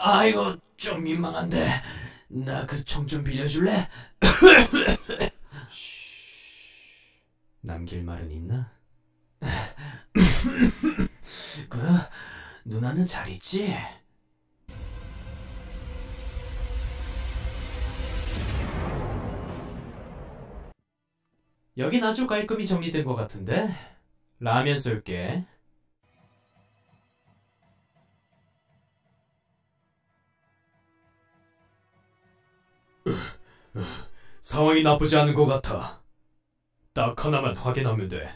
아이고 좀 민망한데 나 그 총 좀 빌려줄래? 남길 말은 있나? 그 누나는 잘 있지? 여긴 아주 깔끔히 정리된 것 같은데 라면 쏠게. 상황이 나쁘지 않은 것 같아. 딱 하나만 확인하면 돼.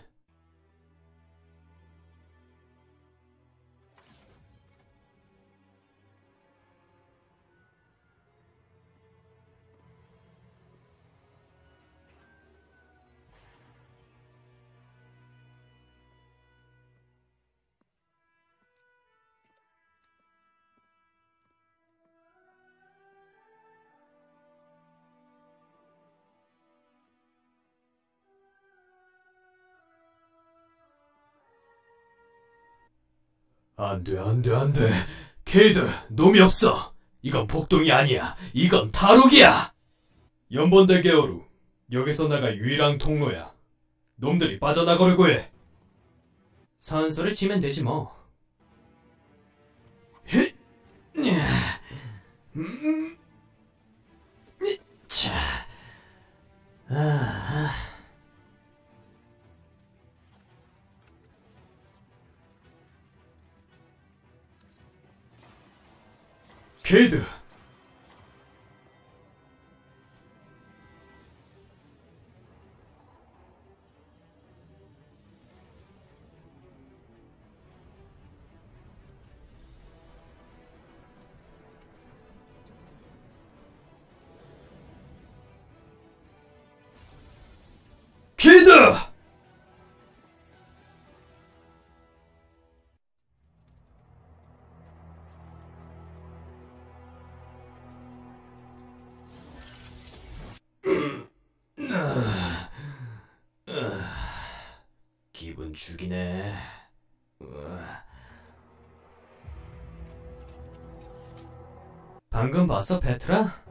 안 돼, 안 돼, 안 돼. 케이드, 놈이 없어. 이건 복동이 아니야. 이건 탈옥이야. 연번대 게어루. 여기서 나가 유일한 통로야. 놈들이 빠져나가려고 해. 선수를 치면 되지 뭐. 히, 냐, 음, 케이드. 기분 죽이네. 방금 봤어, 베트라?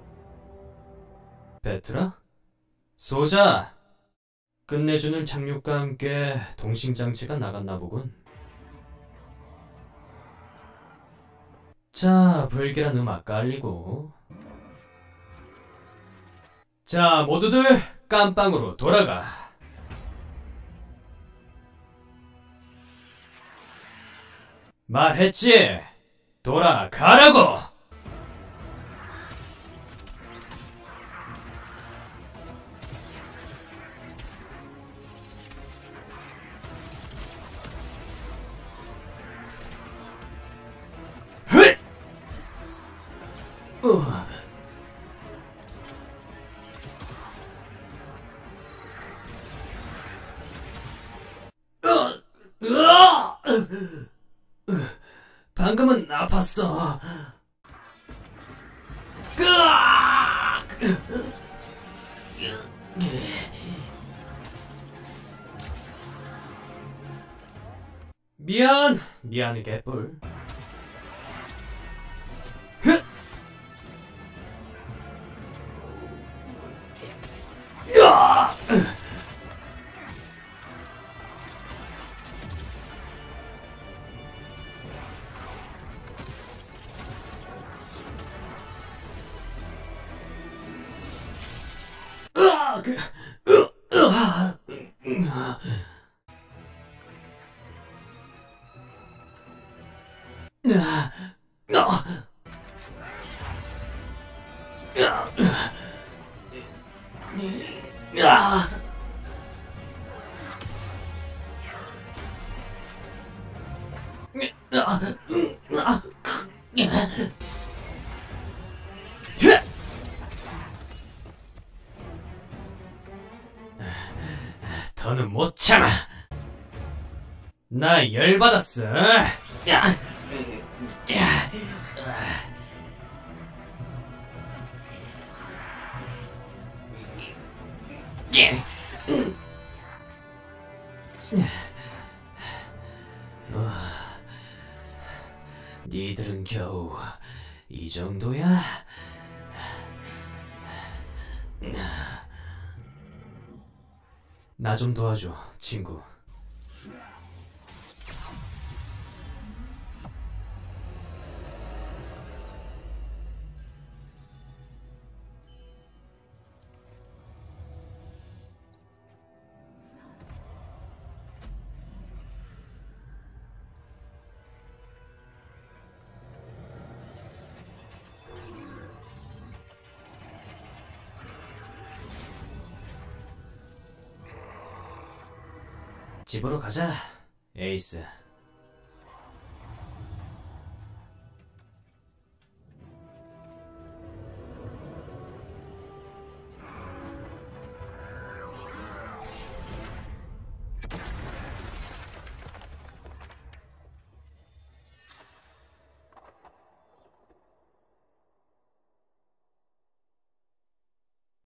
베트라? 소자! 끝내주는 착륙과 함께 동심장치가 나갔나 보군. 자, 불길한 음악 깔리고. 자, 모두들 깜빵으로 돌아가. 말했지? 돌아가라고! 으아! 방금은 아팠어. 미안, 미안해 개뿔. 으악! 으, 으아! 으아! 어! 으아! 으아! 으 더는 못 참아. 나 열받았어. 야. 야. 예. 어. 니들은 겨우 이 정도야? 나 좀 도와줘, 친구. 집으로 가자, 에이스.